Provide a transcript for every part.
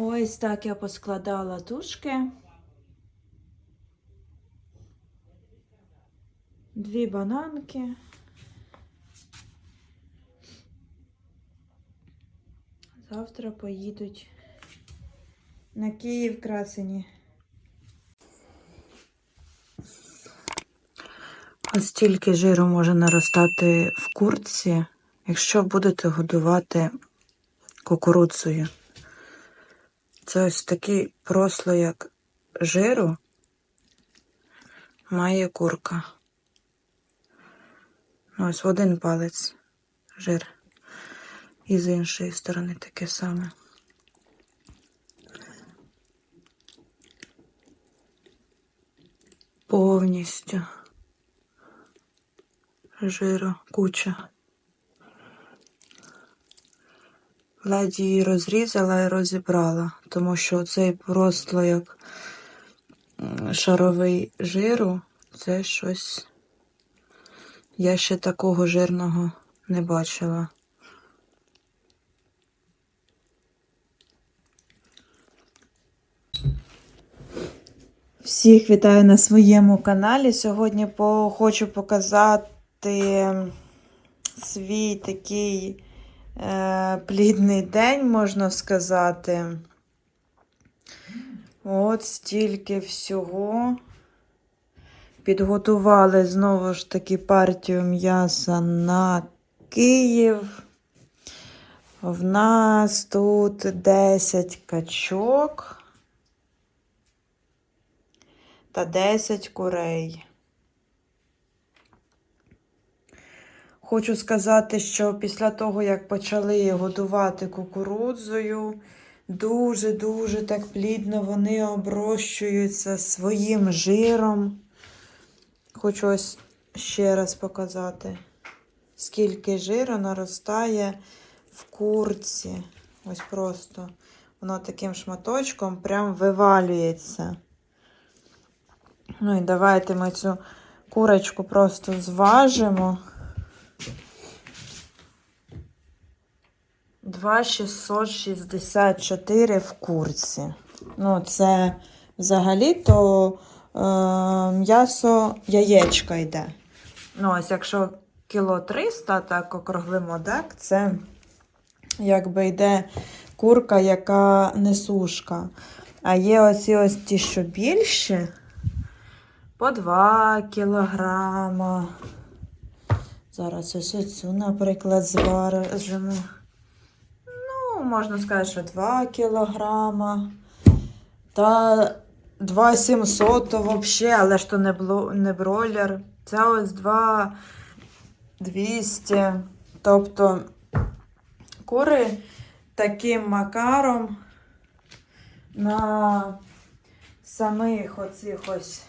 Ось так я поскладала тушки. Дві бананки. Завтра поїдуть на Київ красені. Ось стільки жиру може наростати в курці, якщо будете годувати кукурудзою. Це ось такий прослояк жиру має курка. Ось в один палець жир. І з іншої сторони таке саме. Повністю жиру куча. Ледь її розрізала і розібрала, тому що цей просто як шаровий жиру, це щось. Я ще такого жирного не бачила. Всіх вітаю на своєму каналі. Сьогодні хочу показати свій такий плідний день, можна сказати. От стільки всього. Підготували знову ж таки партію м'яса на Київ. В нас тут 10 качок та 10 курей. Хочу сказати, що після того, як почали годувати кукурудзою, дуже-дуже так плідно вони оброщуються своїм жиром. Хочу ось ще раз показати, скільки жиру наростає в курці. Ось просто воно таким шматочком прям вивалюється. Ну і давайте ми цю курочку просто зважимо. 2,664 в курці. Ну, це взагалі-то е, м'ясо яєчка йде. Ну, ось якщо кіло 300, так округлимо, так, це якби йде курка, яка несушка. А є оці ось ті, що більші, по 2 кілограма. Зараз ось оцю, наприклад, зважимо. Можна сказати, що 2 кілограма. Та 2700 то взагалі, але ж то не, бло, не бройлер. Це ось 2 200. Тобто кури таким макаром на самих оцих ось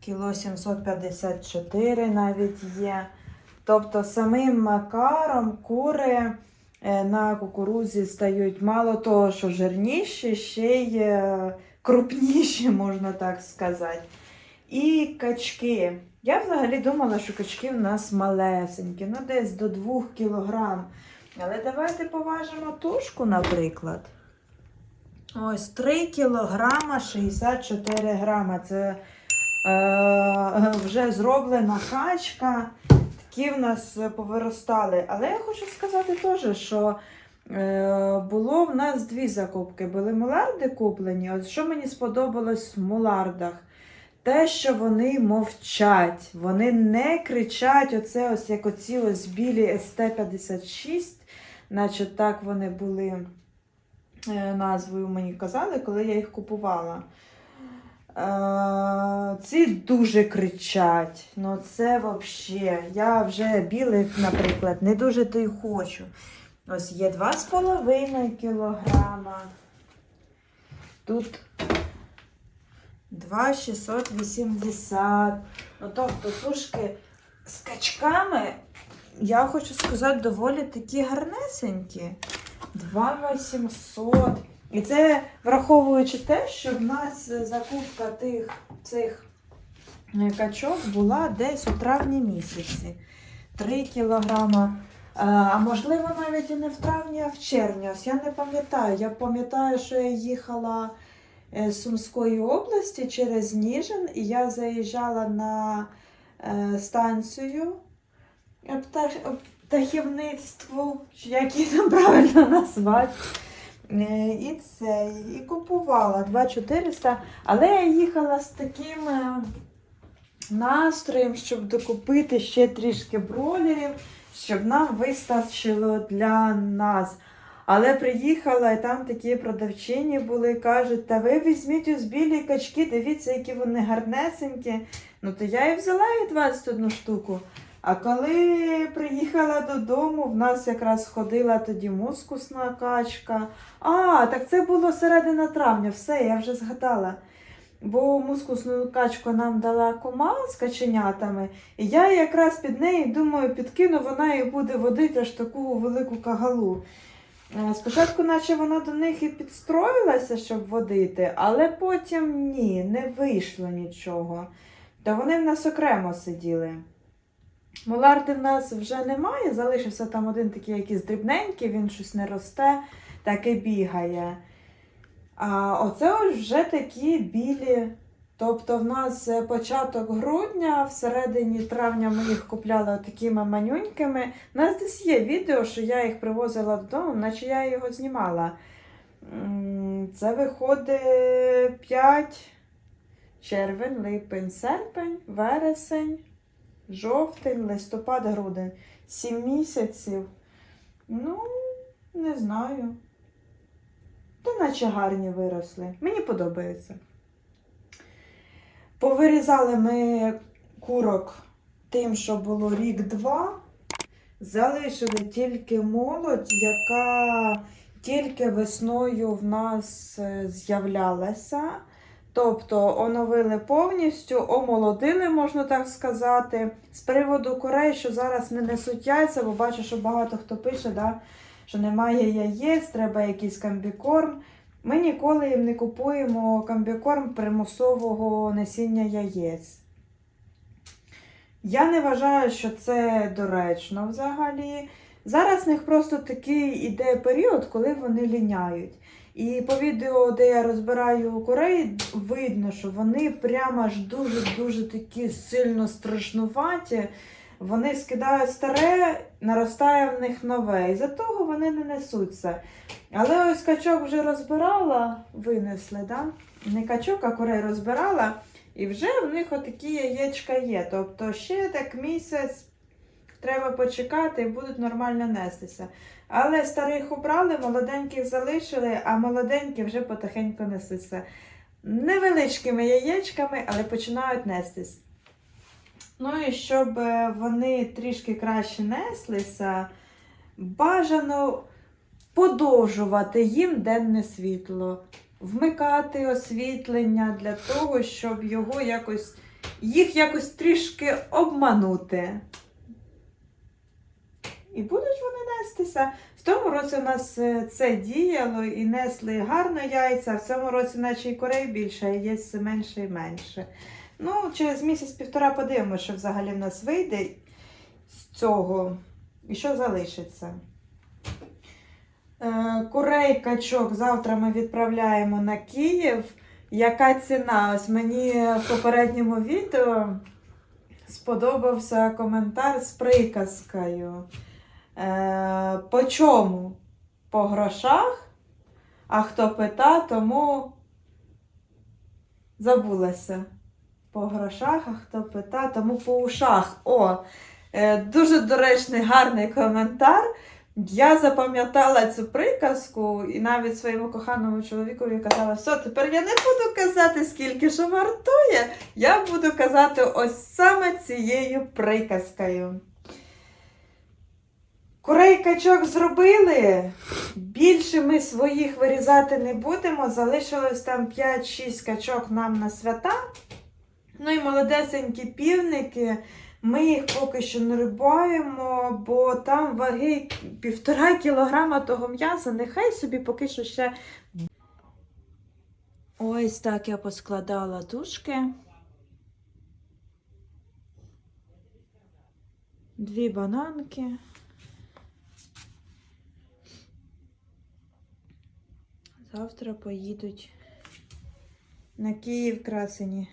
кіло 754 навіть є. Тобто самим макаром кури е, на кукурузі стають мало того, що жирніші, ще й е, крупніші, можна так сказати. І качки. Я взагалі думала, що качки в нас малесенькі, ну десь до 2 кілограм. Але давайте поважимо тушку, наприклад. Ось 3 кілограма 64 грама. Це е, вже зроблена качка. Такі в нас повиростали. Але я хочу сказати теж, що е, було в нас дві закупки. Були муларди куплені. От що мені сподобалось в мулардах? Те, що вони мовчать, вони не кричать, оце ось як оці ось білі СТ-56, наче так вони були е, назвою мені казали, коли я їх купувала. Е, ці дуже кричать. Ну це взагалі. Я вже білих, наприклад, не дуже то й хочу. Ось є 2,5 кілограма. Тут 2,680. Ну, тобто тушки з качками, я хочу сказати, доволі такі гарнесенькі. 2,800. І це враховуючи те, що в нас закупка тих цих е, качок була десь у травні місяці. 3 кілограма А можливо, навіть і не в травні, а в червні. Ось я не пам'ятаю. Я пам'ятаю, що я їхала е, з Сумської області через Ніжин, і я заїжджала на е, станцію е, птах- птахівництво, чи як її там правильно назвати. Е, І це, і купувала 2400, але я їхала з таким е, настроєм, щоб докупити ще трішки бролерів, щоб нам вистачило для нас. Але приїхала, і там такі продавчині були, кажуть, та ви візьміть ось білі качки, дивіться, які вони гарнесенькі. Ну то я і взяла їх 21 штуку. А коли приїхала додому, в нас якраз ходила тоді мускусна качка. А, так це було середина травня, все, я вже згадала. Бо мускусну качку нам дала кома з каченятами, і я якраз під неї думаю, підкину, вона і буде водити аж таку велику кагалу. Е, Спочатку, наче вона до них і підстроїлася, щоб водити, але потім ні, не вийшло нічого. Та вони в нас окремо сиділи. Моларди в нас вже немає, залишився там один такий якийсь дрібненький, він щось не росте, так і бігає. А оце вже такі білі. Тобто в нас е, початок грудня, всередині травня ми їх купляли такими манюнькими. У нас десь є відео, що я їх привозила додому, наче я його знімала. Це виходить 5 червень, липень, серпень, вересень, жовтень, листопад, грудень. 7 місяців. Ну, не знаю. Та наче гарні виросли. Мені подобається. Повирізали ми курок тим, що було рік-два. Залишили тільки молодь, яка тільки весною в нас е, з'являлася. Тобто оновили повністю, омолодили, можна так сказати. З приводу курей, що зараз не несуть яйця, бо бачу, що багато хто пише, да, що немає яєць, треба якийсь комбікорм. Ми ніколи їм не купуємо комбікорм примусового несіння яєць. Я не вважаю, що це доречно взагалі. Зараз в них просто такий іде період, коли вони ліняють. І по відео, де я розбираю курей, видно, що вони прямо аж дуже-дуже такі сильно страшнуваті. Вони скидають старе, наростає в них нове. І за того вони не несуться. Але ось качок вже розбирала, винесли, да? не качок, а курей розбирала, і вже в них отакі яєчка є. Тобто ще так місяць треба почекати і будуть нормально нестися. Але старих убрали, молоденьких залишили, а молоденькі вже потихеньку несуться. Невеличкими яєчками, але починають нестись. Ну і щоб е, вони трішки краще неслися, бажано подовжувати їм денне світло, вмикати освітлення для того, щоб його якось, їх якось трішки обманути. І будуть вони нестися. В тому році у нас е, це діяло і несли гарно яйця, а в цьому році, наче і курей більше, а яєць все менше і менше. Ну, через місяць-півтора подивимося, що взагалі в нас вийде з цього і що залишиться. Е, Курей качок завтра ми відправляємо на Київ. Яка ціна? Ось мені в попередньому відео сподобався коментар з приказкою. Е, по чому? По грошах? А хто пита, тому забулася. По грошах, а хто пита, тому по ушах. О, е, дуже доречний, гарний коментар. Я запам'ятала цю приказку і навіть своєму коханому чоловікові казала, все, тепер я не буду казати, скільки що вартує. Я буду казати ось саме цією приказкою. Курей качок зробили. Більше ми своїх вирізати не будемо. Залишилось там 5-6 качок нам на свята. Ну і молодесенькі півники. Ми їх поки що не рибаємо, бо там ваги півтора кілограма того м'яса. Нехай собі поки що ще. Ось так я поскладала тушки. Дві бананки. Завтра поїдуть на Київ красені.